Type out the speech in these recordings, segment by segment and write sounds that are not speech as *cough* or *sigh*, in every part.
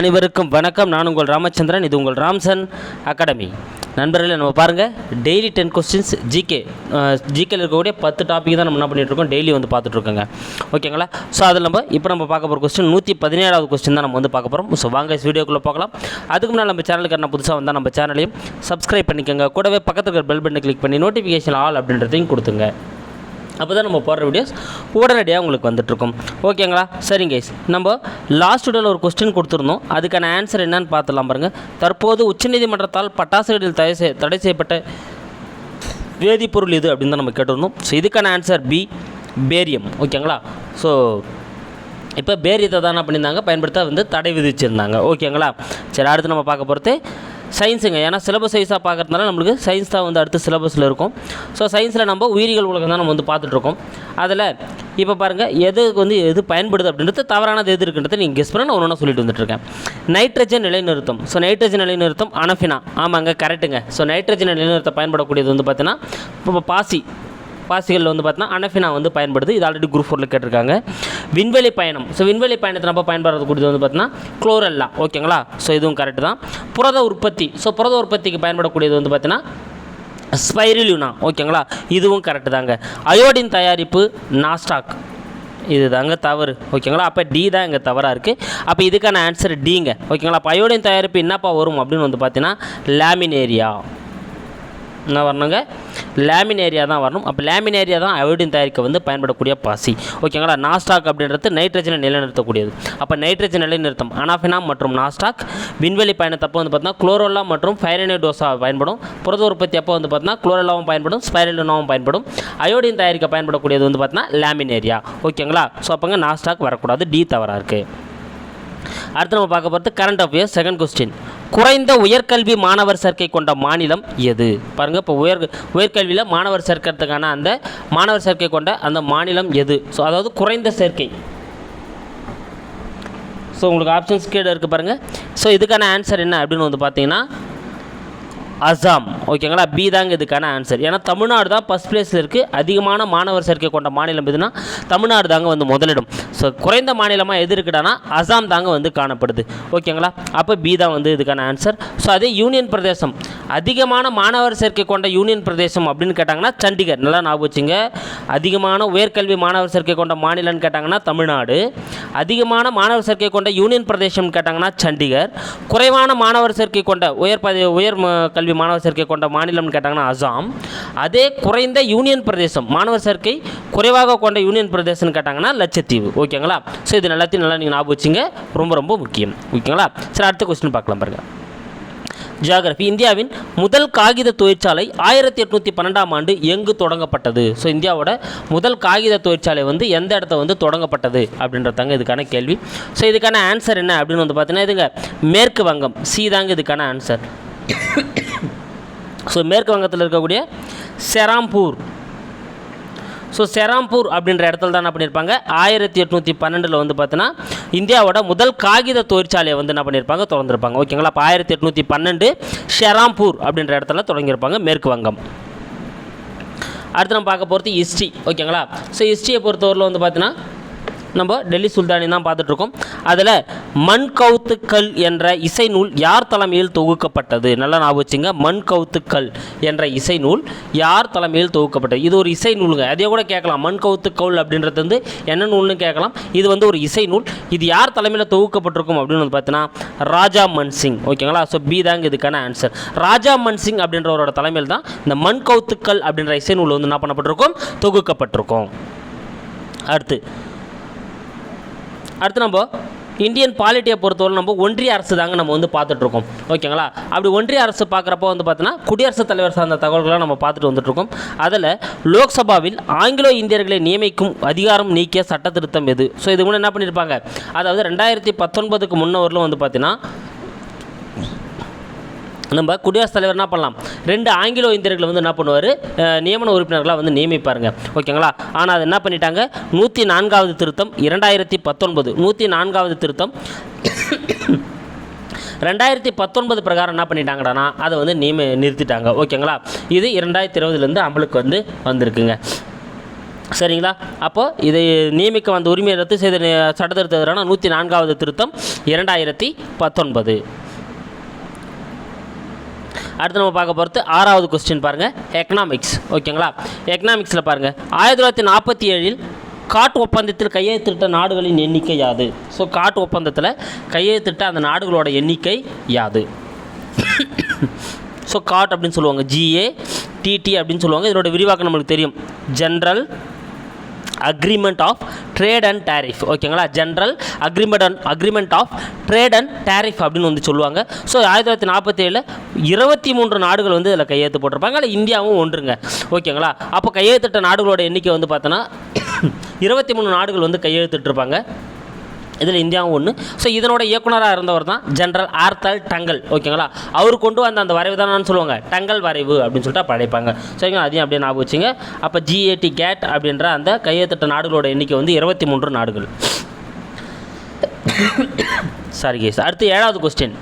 அனைவருக்கும் வணக்கம். நான் உங்கள் ராமச்சந்திரன் இது உங்கள் ராம்சன் அகாடமி. நண்பர்களே நம்ம பாருங்கள் டெய்லி டென் கொஸ்டின்ஸ் ஜிகே ஜிகேல இருக்கக்கூடிய பத்து டாபிக் தான் நம்ம என்ன பண்ணிகிட்ருக்கோம் இருக்கோம்? டெய்லி வந்து பார்த்துட்ருக்கோங்க ஓகேங்களா? ஸோ அதில் நம்ம இப்போ நம்ம பார்க்க போகிற கொஸ்டின் நூற்றி பதினேழாவது கொஸ்டின் தான் நம்ம வந்து பார்க்க போகிறோம் ஸோ வாங்க வீடியோக்குள்ளே பார்க்கலாம் அதுக்கு முன்னால் நம்ம சேனலுக்கு என்ன புதுசாக வந்தால் நம்ம சேனலையும் சப்ஸ்கிரைப் பண்ணிக்கோங்க. கூடவே பக்கத்தில் இருக்கிற பெல் பட்டனை கிளிக் பண்ணி நோட்டிஃபிகேஷன் ஆல் அப்படின்றதையும் கொடுத்துங்க அப்போ தான் நம்ம போடுற வீடியோஸ் உடனடியாக உங்களுக்கு வந்துட்டுருக்கும். ஓகேங்களா சரிங்க கைஸ் நம்ம லாஸ்ட் வீடியோவில் ஒரு கொஸ்டின் கொடுத்துருந்தோம். அதுக்கான ஆன்சர் என்னன்னு பார்த்துலாம் பாருங்கள் தற்போது உச்சநீதிமன்றத்தால் பட்டாசுகளில் தடை செய் தடை செய்யப்பட்ட வேதிப்பொருள் இது அப்படின்னு தான் நம்ம கேட்டிருந்தோம். ஸோ இதுக்கான ஆன்சர் பி பேரியம் ஓகேங்களா ஸோ இப்போ பேரியத்தை தான் என்ன பண்ணியிருந்தாங்க? பயன்படுத்த வந்து தடை விதிச்சிருந்தாங்க. ஓகேங்களா சரி அடுத்து நம்ம பார்க்க போகிறது சயின்ஸுங்க ஏன்னா சிலபஸ் வைஸாக பார்க்கறதுனால நம்மளுக்கு சயின்ஸ் தான் வந்து அடுத்து சிலபஸில் இருக்கும். ஸோ சயின்ஸில் நம்ம உயிரிகள் உலகம் தான் நம்ம வந்து பார்த்துட்ருக்கோம் அதில் இப்போ பாருங்கள் எதுக்கு வந்து எது பயன்படுது அப்படின்றது தவறானது எது இருக்குன்றது நீங்கள் கெஸ் பண்ண ஒன்று சொல்லிட்டு வந்துட்டுருக்கேன் நைட்ரஜன் நிலைநிறுத்தம். ஸோ நைட்ரஜன் நிலைநிறுத்தம் அனஃபினா ஆமாங்க கரெக்ட்டுங்க ஸோ நைட்ரஜன் நிலைநிறுத்த பயன்படக்கூடியது வந்து பார்த்தீங்கன்னா இப்போ பாசி. பாசிகளில் வந்து பார்த்தீங்கன்னா அனஃபினா வந்து பயன்படுது. இது ஆல்ரெடி குரூப் ஃபோரில் கேட்டிருக்காங்க. விண்வெளி பயணம். ஸோ விண்வெளி பயணத்தை நம்ம பயன்படுறக்கூடியது வந்து பார்த்தீங்கன்னா குளோரெல்லா ஓகேங்களா ஸோ இதுவும் கரெக்டு தான். புரத உற்பத்தி. ஸோ புரத உற்பத்திக்கு பயன்படக்கூடியது வந்து பார்த்தீங்கன்னா ஸ்பைரிலியூனா ஓகேங்களா இதுவும் கரெக்டு தாங்க. அயோடின் தயாரிப்பு நாஸ்டாக் இது தாங்க தவறு. ஓகேங்களா அப்போ டி தான் இங்கே தவறாக இருக்குது அப்போ இதுக்கான ஆன்சர் டிங்க ஓகேங்களா அப்போ அயோடின் தயாரிப்பு என்னப்பா வரும் அப்படின்னு வந்து பார்த்தீங்கன்னா லேமினேரியா. என்ன வரணுங்க? லேமினேரியா தான் வரணும். அப்போ லேமினேரியா தான் அயோடின் தயாரிக்க வந்து பயன்படக்கூடிய பாசி. ஓகேங்களா? நாஸ்டாக் அப்படின்றது நைட்ரஜனை நிலைநிறுத்தக்கூடியது. அப்போ நைட்ரஜன் நிலைநிறுத்தம் அனாஃபினா மற்றும் நாஸ்டாக். விண்வெளி பயணத்தப்போ வந்து பார்த்தீங்கன்னா குளோரோலா மற்றும் ஃபைரனோடோசா பயன்படும். புரத உற்பத்தி அப்போ வந்து பார்த்தீங்கன்னா குளோரோலாவும் பயன்படும் ஸ்பைரலுனாவும் பயன்படும். அயோடின் தயாரிக்க பயன்படக்கூடியது வந்து பார்த்தீங்கன்னா லேமினேரியா ஓகேங்களா? ஸோ அப்போங்க நாஸ்டாக் வரக்கூடாது டி தவறாக இருக்குது அடுத்து நம்ம பார்க்க போகிறது கரண்ட் அஃபேர்ஸ் செகண்ட் கொஸ்டின் குறைந்த உயர்கல்வி மாணவர் சேர்க்கை கொண்ட மாநிலம் எது? பாருங்கள் இப்போ உயர் உயர்கல்வியில் மாணவர் சேர்க்கிறதுக்கான அந்த மாணவர் சேர்க்கை கொண்ட அந்த மாநிலம் எது? ஸோ அதாவது குறைந்த சேர்க்கை. ஸோ உங்களுக்கு ஆப்ஷன்ஸ் கீழே இருக்குது பாருங்கள் ஸோ இதுக்கான ஆன்சர் என்ன அப்படின்னு வந்து பார்த்தீங்கன்னா அசாம். ஓகேங்களா? பி தாங்க இதுக்கான ஆன்சர் ஏன்னா தமிழ்நாடு தான் ஃபஸ்ட் பிளேஸில் இருக்குது அதிகமான மாணவர் சேர்க்கை கொண்ட மாநிலம் எதுனா தமிழ்நாடு தாங்க வந்து முதலிடம். ஸோ குறைந்த மாநிலமாக எது இருக்குடானா அசாம் தாங்க வந்து காணப்படுது. ஓகேங்களா? அப்போ பி தான் வந்து இதுக்கான ஆன்சர் ஸோ அதே யூனியன் பிரதேசம். அதிகமான மாணவர் சேர்க்கை கொண்ட யூனியன் பிரதேசம் அப்படின்னு கேட்டாங்கன்னா சண்டிகர். நல்லா ஞாபகம் வச்சுங்க. அதிகமான உயர்கல்வி மாணவர் சேர்க்கை கொண்ட மாநிலம்னு கேட்டாங்கன்னா தமிழ்நாடு. அதிகமான மாணவர் சேர்க்கை கொண்ட யூனியன் பிரதேசம் கேட்டாங்கன்னா சண்டிகர். குறைவான மாணவர் சேர்க்கை கொண்ட உயர் பதவி உயர் கல்வி கல்வி மாணவர் சேர்க்கை கொண்ட மாநிலம்னு கேட்டாங்கன்னா அசாம். அதே குறைந்த யூனியன் பிரதேசம் மாணவர் சேர்க்கை குறைவாக கொண்ட யூனியன் பிரதேசம்னு கேட்டாங்கன்னா லட்சத்தீவு. ஓகேங்களா? ஸோ இது எல்லாத்தையும் நல்லா நீங்கள் ஞாபகம் வச்சுங்க. ரொம்ப ரொம்ப முக்கியம். ஓகேங்களா? சரி அடுத்த கொஸ்டின் பார்க்கலாம் பாருங்கள் ஜியாகிரபி இந்தியாவின் முதல் காகித தொழிற்சாலை ஆயிரத்தி எட்நூற்றி பன்னெண்டாம் ஆண்டு எங்கு தொடங்கப்பட்டது? ஸோ இந்தியாவோட முதல் காகித தொழிற்சாலை வந்து எந்த இடத்த வந்து தொடங்கப்பட்டது அப்படின்றதாங்க இதுக்கான கேள்வி. ஸோ இதுக்கான ஆன்சர் என்ன அப்படின்னு வந்து பார்த்தீங்கன்னா இதுங்க மேற்கு வங்கம். சி தாங்க இதுக்கான ஆன்சர் ஸோ மேற்கு வங்கத்தில் இருக்கக்கூடிய செராம்பூர். ஸோ செராம்பூர் அப்படின்ற இடத்துல தான் என்ன பண்ணியிருப்பாங்க ஆயிரத்தி எட்நூற்றி பன்னெண்டில் வந்து பார்த்தீங்கன்னா இந்தியாவோட முதல் காகித தொழிற்சாலையை வந்து என்ன பண்ணியிருப்பாங்க திறந்திருப்பாங்க. ஓகேங்களா? அப்போ ஆயிரத்தி எட்நூற்றி பன்னெண்டு ஷெராம்பூர் அப்படின்ற இடத்துல தொடங்கியிருப்பாங்க மேற்கு வங்கம். அடுத்து நம்ம பார்க்க போகிறது ஹிஸ்ட்ரி ஓகேங்களா? ஸோ ஹிஸ்ட்ரியை பொறுத்தவரையில் வந்து பார்த்தீங்கன்னா நம்ம டெல்லி சுல்தானி தான் பார்த்துட்ருக்கோம். அதில் மண் கவுத்துக்கள் என்ற இசை நூல் யார் தலைமையில் தொகுக்கப்பட்டது? நல்லா ஞாபகம் வச்சுங்க. மண் கவுத்துக்கள் என்ற இசை நூல் யார் தலைமையில் தொகுக்கப்பட்டது? இது ஒரு இசை நூலுங்க. அதே கூட கேட்கலாம். மண் கவுத்துக்கள் அப்படின்றது வந்து என்ன நூல்னு கேட்கலாம். இது வந்து ஒரு இசை நூல். இது யார் தலைமையில் தொகுக்கப்பட்டிருக்கும் அப்படின்னு வந்து பார்த்தீங்கன்னா ராஜா மன்சிங் ஓகேங்களா? ஸோ பி தாங்க இதுக்கான ஆன்சர் ராஜா மன்சிங் அப்படின்றவரோட தலைமையில் தான் இந்த மண் கவுத்துக்கள் அப்படின்ற இசை நூல் வந்து என்ன பண்ணப்பட்டிருக்கும்? தொகுக்கப்பட்டிருக்கும். அடுத்து அடுத்து நம்ம இந்தியன் பாலிட்டியை பொறுத்தவரை நம்ம ஒன்றிய அரசு தாங்க நம்ம வந்து பார்த்துட்ருக்கோம். ஓகேங்களா? அப்படி ஒன்றிய அரசு பார்க்குறப்போ வந்து பார்த்தீங்கன்னா குடியரசுத் தலைவர் சார்ந்த தகவல்களை நம்ம பார்த்துட்டு வந்துட்ருக்கோம். அதில் லோக்சபாவில் ஆங்கிலோ இந்தியர்களை நியமிக்கும் அதிகாரம் நீக்கிய சட்ட திருத்தம் எது? ஸோ இது கூட என்ன பண்ணியிருப்பாங்க? அதாவது ரெண்டாயிரத்தி பத்தொன்பதுக்கு முன்னவரில் வந்து பார்த்தீங்கன்னா நம்ம குடியரசுத் தலைவர் என்ன பண்ணலாம்? ரெண்டு ஆங்கிலோ இந்தியர்களை வந்து என்ன பண்ணுவார்? நியமன உறுப்பினர்களாக வந்து நியமிப்பாருங்க. ஓகேங்களா? ஆனால் அது என்ன பண்ணிட்டாங்க? நூற்றி நான்காவது திருத்தம் இரண்டாயிரத்தி பத்தொன்பது. நூற்றி நான்காவது திருத்தம் ரெண்டாயிரத்தி பத்தொன்பது பிரகாரம் என்ன பண்ணிட்டாங்கடானா? அதை வந்து நியமி நிறுத்திட்டாங்க. ஓகேங்களா? இது இரண்டாயிரத்தி இருபதுலேருந்து அமலுக்கு வந்து வந்திருக்குங்க. சரிங்களா? அப்போது இதை நியமிக்க வந்த உரிமையை ரத்து செய்த நி- நூற்றி நான்காவது திருத்தம் இரண்டாயிரத்தி பத்தொன்பது. அடுத்து நம்ம பார்க்க போகிறது ஆறாவது கொஸ்டின் பாருங்கள் எக்கனாமிக்ஸ் ஓகேங்களா எக்கனாமிக்ஸில் பாருங்கள் ஆயிரத்தி தொள்ளாயிரத்தி நாற்பத்தி ஏழில் காட் ஒப்பந்தத்தில் கையெழுத்திட்ட நாடுகளின் எண்ணிக்கை யாது? ஸோ காட் ஒப்பந்தத்தில் கையெழுத்திட்ட அந்த நாடுகளோட எண்ணிக்கை யாது? ஸோ காட் அப்படின்னு சொல்லுவாங்க. ஜிஏ டிடி அப்படின்னு சொல்லுவாங்க. இதனோட விரிவாக்கம் நம்மளுக்கு தெரியும். General agreement of trade and tariff ஓகேங்களா general agreement and agreement of trade and tariff அப்படின்னு வந்து சொல்லுவாங்க. ஸோ ஆயிரத்தி தொள்ளாயிரத்தி நாற்பத்தி ஏழில் இருபத்தி மூன்று நாடுகள் வந்து இதில் கையெழுத்து போட்டிருப்பாங்க. அதில் இந்தியாவும் ஒன்றுங்க. ஓகேங்களா அப்போ கையெழுத்திட்ட நாடுகளோட எண்ணிக்கை வந்து பார்த்தோன்னா *coughs* இருபத்தி மூணு நாடுகள் வந்து கையெழுத்திட்டிருப்பாங்க. இதில் இந்தியாவும் ஒன்று. ஸோ இதனோட இயக்குனராக இருந்தவர் தான் ஜென்ரல் ஆர்த்தல் டங்கல். ஓகேங்களா? அவர் கொண்டு வந்த அந்த வரைவு தான் சொல்லுவாங்க. டங்கல் வரைவு அப்படின்னு சொல்லிட்டு படைப்பாங்க சரிங்களா? அதையும் அப்படியே ஞாபகம் வச்சுங்க. அப்போ ஜிஏடி கேட் அப்படின்ற அந்த கையெழுத்திட்ட நாடுகளோட எண்ணிக்கை வந்து இருபத்தி மூன்று நாடுகள். *coughs* சாரி கேஸ் அடுத்து ஏழாவது கொஸ்டின்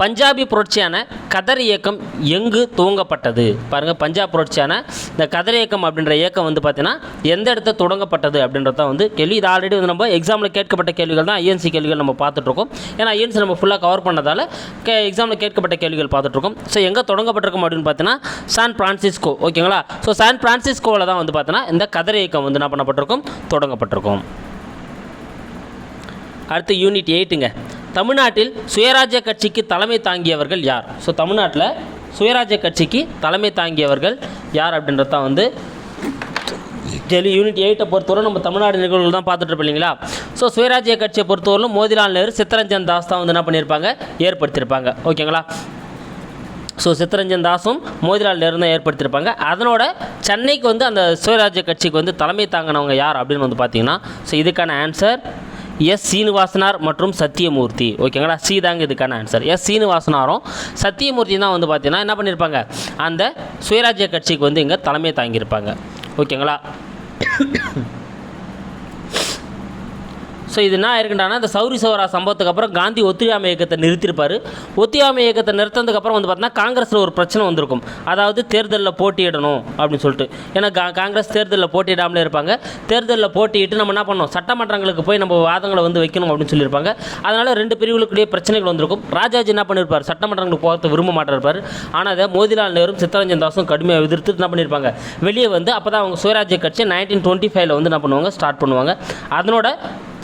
பஞ்சாபி புரட்சியான கதர் இயக்கம் எங்கு துவங்கப்பட்டது? பாருங்கள் பஞ்சாப் புரட்சியான இந்த கதர் இயக்கம் அப்படின்ற இயக்கம் வந்து பார்த்தீங்கன்னா எந்த இடத்துல தொடங்கப்பட்டது அப்படின்றத வந்து கேள்வி. இது ஆல்ரெடி வந்து நம்ம எக்ஸாமில் கேட்கப்பட்ட கேள்விகள் தான் ஐஎன்சி கேள்விகள் நம்ம பார்த்துட்ருக்கோம். ஏன்னா ஐஎன்சி நம்ம ஃபுல்லாக கவர் பண்ணதால் கே எக்ஸாமில் கேட்கப்பட்ட கேள்விகள் பார்த்துட்ருக்கோம். ஸோ எங்கே தொடங்கப்பட்டிருக்கும் அப்படின்னு பார்த்தீங்கன்னா சான் பிரான்சிஸ்கோ ஓகேங்களா? ஸோ சான் பிரான்சிஸ்கோவில் தான் வந்து பார்த்தீங்கன்னா இந்த கதர் இயக்கம் வந்து என்ன பண்ணப்பட்டிருக்கும்? தொடங்கப்பட்டிருக்கும். அடுத்து யூனிட் எயிட்டுங்க தமிழ்நாட்டில் சுயராஜ்ய கட்சிக்கு தலைமை தாங்கியவர்கள் யார்? ஸோ தமிழ்நாட்டில் சுயராஜ்ய கட்சிக்கு தலைமை தாங்கியவர்கள் யார் அப்படின்றது தான் வந்து டெல்லி யூனிட் எயிட்டை பொறுத்தவரை நம்ம தமிழ்நாடு நிகழ்வுகள் தான் பார்த்துட்டு இருப்போம் இல்லைங்களா? ஸோ சுயராஜ்ய கட்சியை பொறுத்தவரையிலும் மோதிலால் நேரு சித்தரஞ்சன் தாஸ் தான் வந்து என்ன பண்ணியிருப்பாங்க? ஏற்படுத்தியிருப்பாங்க. ஓகேங்களா? ஸோ சித்தரஞ்சன் தாஸும் மோதிலால் நேரு தான் ஏற்படுத்தியிருப்பாங்க. அதனோட சென்னைக்கு வந்து அந்த சுயராஜ்ய கட்சிக்கு வந்து தலைமை தாங்கினவங்க யார் அப்படின்னு வந்து பார்த்தீங்கன்னா ஸோ இதுக்கான ஆன்சர் எஸ் சீனிவாசனார் மற்றும் சத்தியமூர்த்தி. ஓகேங்களா? சி தாங்க இதுக்கான ஆன்சர் எஸ் சீனிவாசனாரும் சத்தியமூர்த்தி தான் வந்து பார்த்தீங்கன்னா என்ன பண்ணியிருப்பாங்க அந்த சுயராஜ்ய கட்சிக்கு வந்து இங்கே தலைமை தாங்கியிருப்பாங்க. ஓகேங்களா? ஸோ இது என்ன ஆயிருக்குண்டானா இந்த சௌரி சௌரா சம்பவத்துக்கு அப்புறம் காந்தி ஒத்துழையாமை இயக்கத்தை நிறுத்தியிருப்பார் ஒத்துழையாமை இயக்கத்தை நிறுத்தினதுக்கப்புறம் வந்து பார்த்தீங்கன்னா காங்கிரஸில் ஒரு பிரச்சனை வந்திருக்கும். அதாவது தேர்தலில் போட்டியிடணும் அப்படின்னு சொல்லிட்டு. ஏன்னா கா காங்கிரஸ் தேர்தலில் போட்டியிடாமலே இருப்பாங்க. தேர்தலில் போட்டியிட்டு நம்ம என்ன பண்ணோம் சட்டமன்றங்களுக்கு போய் நம்ம வாதங்களை வந்து வைக்கணும் அப்படின்னு சொல்லியிருப்பாங்க. அதனால் ரெண்டு பிரிவுகளுக்குள்ளேயே பிரச்சனைகள் வந்திருக்கும். ராஜாஜி என்ன பண்ணியிருப்பார் சட்டமன்றங்களுக்கு போகிறத விரும்ப மாட்டிருப்பார். ஆனால் அதை மோதிலால் நேரும் சித்தரஞ்சன் தாஸும் கடுமையாக எதிர்த்து என்ன பண்ணியிருப்பாங்க வெளியே வந்து அப்போ தான் அவங்க சுயராஜ்ய கட்சி நைன்டீன் டுவெண்ட்டி ஃபைவ்ல வந்து என்ன பண்ணுவாங்க? ஸ்டார்ட் பண்ணுவாங்க. அதனோட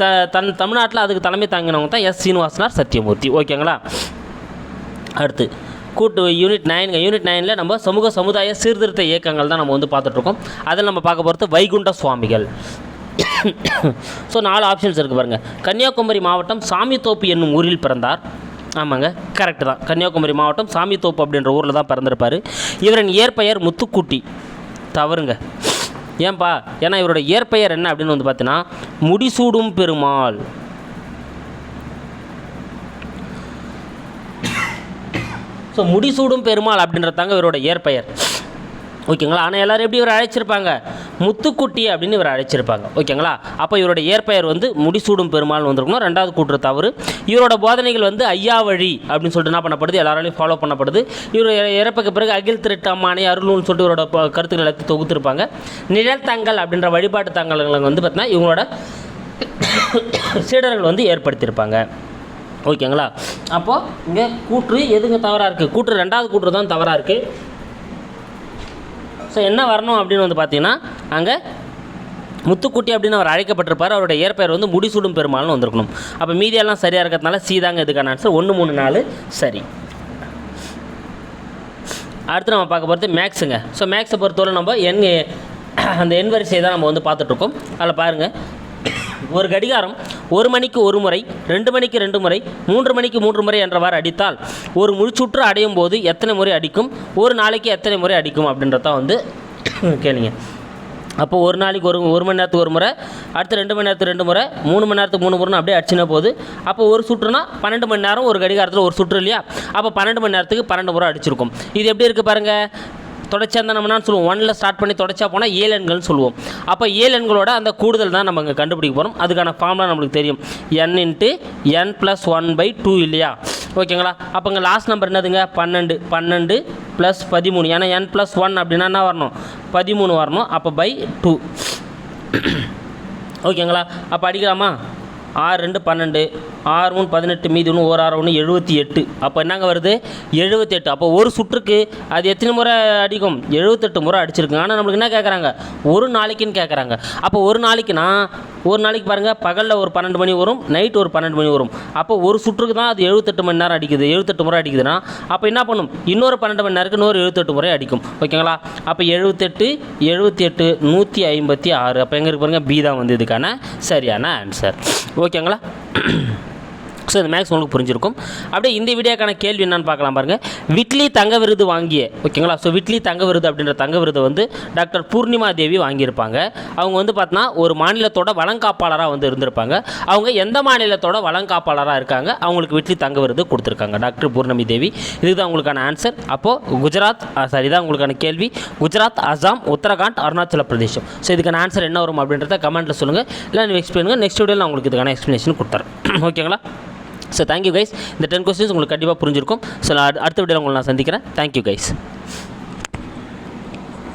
த தன் தமிழ்நாட்டில் அதுக்கு தலைமை தாங்கினவங்க தான் எஸ் சீனிவாசனார் சத்தியமூர்த்தி. ஓகேங்களா? அடுத்து கூட்டு யூனிட் நைனுங்க யூனிட் நைனில் நம்ம சமூக சமுதாய சீர்திருத்த இயக்கங்கள் தான் நம்ம வந்து பார்த்துட்ருக்கோம். அதில் நம்ம பார்க்க போகிறது வைகுண்ட சுவாமிகள். ஸோ நாலு ஆப்ஷன்ஸ் இருக்குது பாருங்கள் கன்னியாகுமரி மாவட்டம் சாமித்தோப்பு என்னும் ஊரில் பிறந்தார். ஆமாங்க கரெக்டு தான். கன்னியாகுமரி மாவட்டம் சாமித்தோப்பு அப்படின்ற ஊரில் தான் பிறந்திருப்பார். இவரின் இயற்பெயர் முத்துக்குட்டி. தவறுங்க. ஏன்பா? ஏன்னா இவரோட இயற்பெயர் என்ன அப்படின்னு வந்து பார்த்தீங்கன்னா முடிசூடும் பெருமாள். ஸோ முடிசூடும் பெருமாள் அப்படின்றதாங்க இவரோட இயற்பெயர். ஓகேங்களா? ஆனால் எல்லோரும் எப்படி இவர் அழைச்சிருப்பாங்க? முத்துக்குட்டி அப்படின்னு இவர் அழைச்சிருப்பாங்க. ஓகேங்களா? அப்போ இவரோட இயற்பெயர் வந்து முடிசூடும் பெருமாள் வந்திருக்கணும் ரெண்டாவது கூற்று தவறு. இவரோட போதனைகள் வந்து ஐயா வழி அப்படின்னு சொல்லிட்டு என்ன பண்ணப்படுது? எல்லாராலையும் ஃபாலோ பண்ணப்படுது. இவர் இறப்புக்கு பிறகு அகில் திருட்டு அம்மானி அருள்னு சொல்லிட்டு இவரோட ப- கருத்துக்கள் எல்லாத்தையும் தொகுத்திருப்பாங்க. நிழல் தங்கள் அப்படின்ற வழிபாட்டு தங்கல்களை வந்து பார்த்தீங்கன்னா இவங்களோட *coughs* சீடர்கள் வந்து ஏற்படுத்தியிருப்பாங்க. ஓகேங்களா? அப்போது இங்கே கூற்று எதுங்க தவறாக இருக்குது கூற்று ரெண்டாவது கூற்று தான் தவறாக இருக்குது ஸோ என்ன வரணும் அப்படின்னு வந்து பார்த்தீங்கன்னா அங்கே முத்துக்குட்டி அப்படின்னு அவர் அழைக்கப்பட்டிருப்பார். அவருடைய இயற்பெயர் வந்து முடிசூடும் பெருமாள்னு வந்திருக்கணும். அப்போ மீதியெல்லாம் சரியாக இருக்கிறதுனால சீதாங்க இதுக்கான ஆன்சர் ஒன்று மூணு நாலு சரி. அடுத்து நம்ம பார்க்க போகிறது மேக்ஸுங்க. ஸோ மேக்ஸை பொறுத்தவரை நம்ம எண் அந்த எண் வரிசையை தான் நம்ம வந்து பார்த்துட்ருக்கோம் அதில் பாருங்கள் ஒரு கடிகாரம் ஒரு மணிக்கு ஒரு முறை ரெண்டு மணிக்கு ரெண்டு முறை மூன்று மணிக்கு மூன்று முறை என்றவாறு அடித்தால் ஒரு முழுச்சுற்று அடையும் போது எத்தனை முறை அடிக்கும்? ஒரு நாளைக்கு எத்தனை முறை அடிக்கும்? அப்படின்றத வந்து கேளுங்க. அப்போ ஒரு நாளைக்கு ஒரு ஒரு மணி நேரத்துக்கு ஒரு முறை அடுத்து ரெண்டு மணி நேரத்துக்கு ரெண்டு முறை மூணு மணி நேரத்துக்கு மூணு முறை அப்படியே அடிச்சுனா போது அப்போ ஒரு சுற்றுனா பன்னெண்டு மணி நேரம் ஒரு கடிகாரத்தில் ஒரு சுற்று இல்லையா? அப்போ பன்னெண்டு மணி நேரத்துக்கு பன்னெண்டு முறை அடிச்சிருக்கும். இது எப்படி இருக்குது பாருங்கள் தொடச்சா இருந்தால் நம்ம என்ன சொல்லுவோம். ஒன்னில் ஸ்டார்ட் பண்ணி தொடச்சா போனால் ஏழு எண்கள்னு சொல்லுவோம். அப்போ ஏழு எண்களோட அந்த கூடுதல் தான் நம்ம இங்கே கண்டுபிடிக்க போகிறோம் அதுக்கான ஃபார்ம்லாம் நம்மளுக்கு தெரியும். N into n plus one by two இல்லையா? ஓகேங்களா? அப்போ இங்கே லாஸ்ட் நம்பர் என்னதுங்க? பன்னெண்டு. பன்னெண்டு ப்ளஸ் பதிமூணு. ஏன்னா என் ப்ளஸ் ஒன் அப்படின்னா என்ன வரணும்? பதிமூணு வரணும். அப்போ பை டூ ஓகேங்களா? அப்போ அடிக்கலாமா? ஆறு ரெண்டு பன்னெண்டு ஆறு மூணு பதினெட்டு மீதி ஒன்று ஒரு ஆறு ஒன்று எழுபத்தி எட்டு. அப்போ என்னங்க வருது? எழுபத்தெட்டு அப்போ ஒரு சுற்றுக்கு அது எத்தனை முறை அடிக்கும்? எழுபத்தெட்டு முறை அடிச்சிருக்கு ஆனால் நம்மளுக்கு என்ன கேட்குறாங்க ஒரு நாளைக்குன்னு கேட்குறாங்க அப்போ ஒரு நாளைக்குனா ஒரு நாளைக்கு பாருங்கள் பகலில் ஒரு பன்னெண்டு மணி வரும் நைட் ஒரு பன்னெண்டு மணி வரும். அப்போ ஒரு சுற்றுக்கு தான் அது எழுபத்தெட்டு மணி நேரம் அடிக்குது எழுபத்தெட்டு முறை அடிக்குதுன்னா அப்போ என்ன பண்ணும்? இன்னொரு பன்னெண்டு மணி நேரத்துக்கு இன்னொரு எழுபத்தெட்டு முறை அடிக்கும். ஓகேங்களா? அப்போ எழுபத்தெட்டு எழுபத்தி எட்டு நூற்றி ஐம்பத்தி ஆறு. அப்போ எங்கே இருக்கு பாருங்கள் பி தான் வந்து இதுக்கான சரியான ஆன்சர் ஓகேங்களா? ஸோ இந்த மேக்ஸ் உங்களுக்கு புரிஞ்சிருக்கும். அப்படியே இந்த வீடியோக்கான கேள்வி என்னன்னு பார்க்கலாம் பாருங்கள் விட்லி தங்க விருது வாங்கிய ஓகேங்களா ஸோ விட்லி தங்க விருது அப்படின்ற தங்க விருது வந்து டாக்டர் பூர்ணிமா தேவி வாங்கியிருப்பாங்க. அவங்க வந்து பார்த்தீங்கன்னா ஒரு மாநிலத்தோட வளங்காப்பாளராக வந்து இருந்திருப்பாங்க. அவங்க எந்த மாநிலத்தோட வளங்காப்பாளராக இருக்காங்க? அவங்களுக்கு விட்லி தங்க விருது கொடுத்துருக்காங்க டாக்டர் பூர்ணமி தேவி. இதுதான் உங்களுக்கான ஆன்சர் அப்போது குஜராத் சாரி இதான் உங்களுக்கான கேள்வி. குஜராத் அசாம் உத்தரகாண்ட் அருணாச்சல பிரதேசம். ஸோ இதுக்கான ஆன்சர் என்ன வரும் அப்படின்றத கமெண்ட்டில் சொல்லுங்கள் இல்லை நீங்கள் எக்ஸ்பிளைன் நெக்ஸ்ட் வீடியோவில் நான் உங்களுக்கு இதுக்கான எக்ஸ்ப்ளனேஷன் கொடுத்துறேன். *clears throat* ஓகேங்களா ஸோ தேங்க்யூ கைஸ் இந்த டென் கொஸ்டின்ஸ் உங்களுக்கு கண்டிப்பாக புரிஞ்சிருக்கும். ஸோ நான் அடுத்த வீடியோவில் உங்களை நான் சந்திக்கிறேன். Thank you guys